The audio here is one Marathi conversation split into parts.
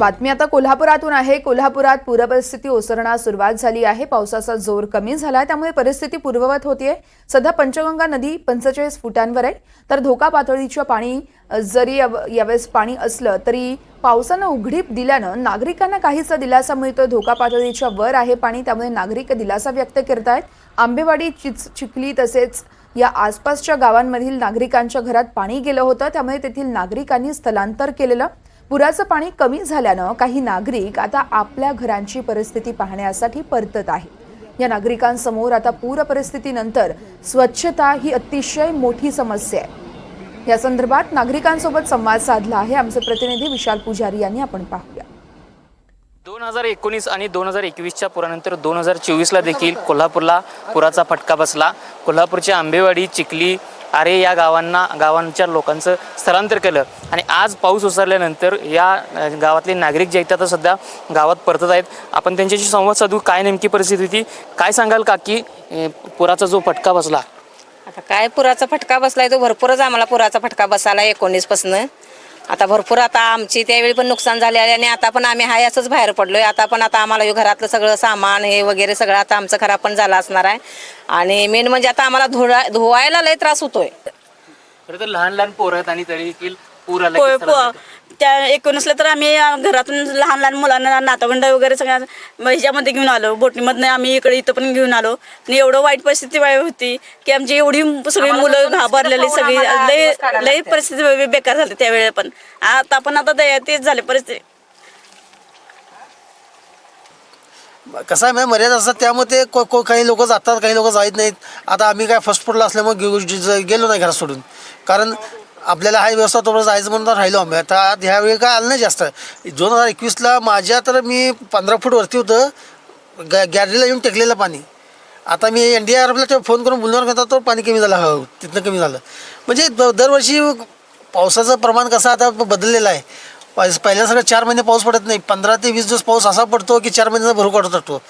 बातमी आता कोल्हापुरातून आहे. कोल्हापुरात पूरपरिस्थिती ओसरण्यास सुरुवात झाली आहे. पावसाचा जोर कमी झाला त्यामुळे परिस्थिती पूर्ववत होतीये. सध्या पंचगंगा नदी पंचेचाळीस फुटांवर आहे. तर धोका पातळीच्या पाणी जरी यावेळेस पाणी असलं तरी पावसानं उघडीप दिल्यानं नागरिकांना काहीसा दिलासा मिळतोय. धोका पातळीच्या वर आहे पाणी त्यामुळे नागरिक दिलासा व्यक्त करतायत. आंबेवाडी चिच चिखली तसेच या आसपासच्या गावांमधील नागरिकांच्या घरात पाणी गेलं होतं. त्यामुळे तेथील नागरिकांनी स्थलांतर केलेलं पुराचं पाणी कमी झाल्यानं काही नागरिक आता आपल्या घरांची परिस्थिती पाहण्यासाठी परतत आहे. या नागरिकांसमोर आता पूर परिस्थितीनंतर स्वच्छता ही अतिशय मोठी समस्या आहे. या संदर्भात नागरिकांसोबत संवाद साधला आहे आमचे प्रतिनिधी विशाल पुजारी यांनी आपण पाहूया. दोन हजार एकोणीस आणि दोन हजार एकवीसच्या पुरानंतर दोन हजार चोवीसला देखील कोल्हापूरला पुराचा फटका बसला. कोल्हापूरच्या आंबेवाडी चिखली आरे या गावांना गावांच्या लोकांचं स्थलांतर केलं. आणि आज पाऊस ओसरल्यानंतर या गावातले नागरिक जे आहेत ते आता सध्या गावात परतत आहेत. आपण त्यांच्याशी संवाद साधू. काय नेमकी परिस्थिती होती? काय सांगाल का की पुराचा जो फटका बसला. आता काय पुराचा फटका बसलाय? तो भरपूरच आम्हाला पुराचा फटका बसाला एकोणीसपासनं. आता भरपूर आता आमची त्यावेळी पण नुकसान झाले आहे आणि आता पण आम्ही हाय असंच बाहेर पडलोय. आता पण आता आम्हाला घरातलं सगळं सामान हे वगैरे सगळं आता आमचं खराब पण झालं असणार आहे. आणि मेन म्हणजे आता आम्हाला धुळा धुवायला लय त्रास होतोय. खरं तर लहान लहान पोरं आहेत आणि तरी देखील पूर आला पोय की स्थलांतर पो त्या एकोणीसला तर आम्ही घरातून लहान लहान मुलांना नातवंड वगैरे सगळ्या म ह्याच्यामध्ये घेऊन आलो. बोटीमधनं आम्ही इकडे इथं पण घेऊन आलो. आणि एवढं वाईट परिस्थिती होती की आमची एवढी सगळी मुलं घाबरलेली सगळी. लय लय परिस्थिती बेकार झाली त्यावेळेला पण. आता पण आता ते- तेच झाले परिस्थिती. कसं आहे माहिती मर्यादा असतात त्यामुळे ते को काही लोक जातात काही लोक जात नाहीत. आता आम्ही काय फर्स्ट फ्लोरला असल्यामुळे गेलो नाही घरात सोडून. कारण आपल्याला हा व्यवस्था तोपर्यंत जायचं म्हणून राहिलो आम्ही. आता ह्यावेळी काय आलं नाही जास्त. दोन हजार एकवीसला माझ्या तर मी पंधरा फूट वरती होतं. गॅ गॅलरीला येऊन टेकलेलं पाणी. आता मी एन डी आर एफला फोन करून बोलणार करता तो पाणी कमी झालं. हळूहळू तिथनं कमी झालं. म्हणजे द- दरवर्षी पावसाचं प्रमाण कसं आता बदललेलं आहे. पहिल्यासारखं चार महिने पाऊस पडत नाही. पंधरा ते वीस दिवस पाऊस असा पडतो की चार महिन्याचा भरू काढत असतो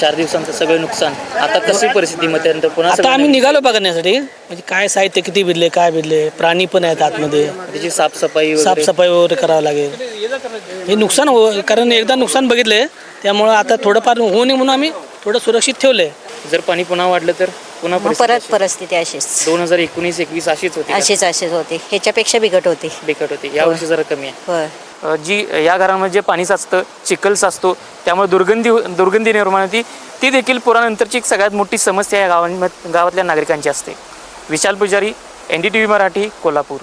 चार दिवसांचं सगळं नुकसान. आता कशी परिस्थिती मग त्यानंतर पुन्हा आता सगळं आम्ही निघालो बघण्यासाठी. म्हणजे काय साहित्य किती भिडले काय भिडले प्राणी पण आहेत आतमध्ये. त्याची साफसफाई वगैरे. साफसफाई वगैरे करावं लागेल. हे नुकसान हो कारण एकदा नुकसान बघितले त्यामुळं आता थोडंफार होऊ नये म्हणून आम्ही थोडं सुरक्षित ठेवले जर पाणी पुन्हा वाढलं तर? पुन्हा मग परत परिस्थिती अशीच. दोन हजार एकोणीस एकवीस अशीच होती का? अशीच अशीच होती. ह्याच्यापेक्षा बिकट होती. बिकट होती. या वर्षी जरा कमी आहे. होय. अ, जी या घरामध्ये जे पाणी साचतं चिखल साचतो त्यामुळे दुर्गंधी दुर्गंधी निर्माण होती. ती देखील पुरानंतरची एक सगळ्यात मोठी समस्या या गावांमध्ये गावातल्या नागरिकांची असते. Vishal Pujari N D T V Marathi Kolhapur.